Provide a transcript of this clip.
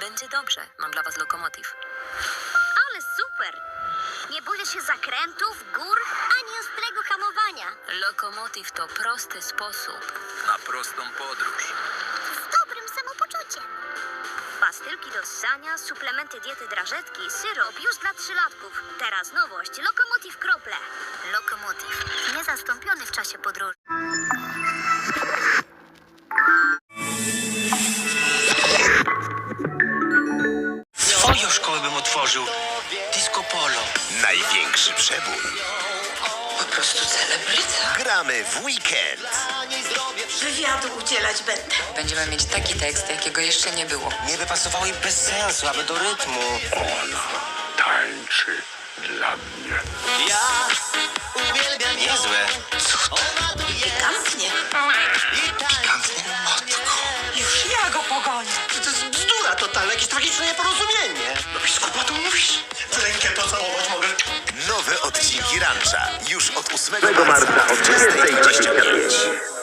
Będzie dobrze. Mam dla was lokomotyw. Ale super! Nie boję się zakrętów, gór, ani ostrego hamowania. Lokomotyw to prosty sposób. Na prostą podróż. Z dobrym samopoczuciem. Pastylki do ssania, suplementy diety drażetki, syrop już dla trzylatków. Teraz nowość, Lokomotiv Krople. Lokomotiv. Niezastąpiony w czasie podróży. Swoją szkołę bym otworzył. Disco polo. Największy przebój. Po prostu celebryta. Gramy w weekend. Wywiadu udzielać będę. Będziemy mieć taki tekst, jakiego jeszcze nie było. Nie by pasowało i bez sensu, aby do rytmu. tańczy dla mnie. Niezłe. Pikantnie. Totalna, jakieś tragiczne nieporozumienie. Do biskupa to mówisz? W rękę pocałować mogę. Nowe odcinki Rancha. Już od 8 marca o 20.25.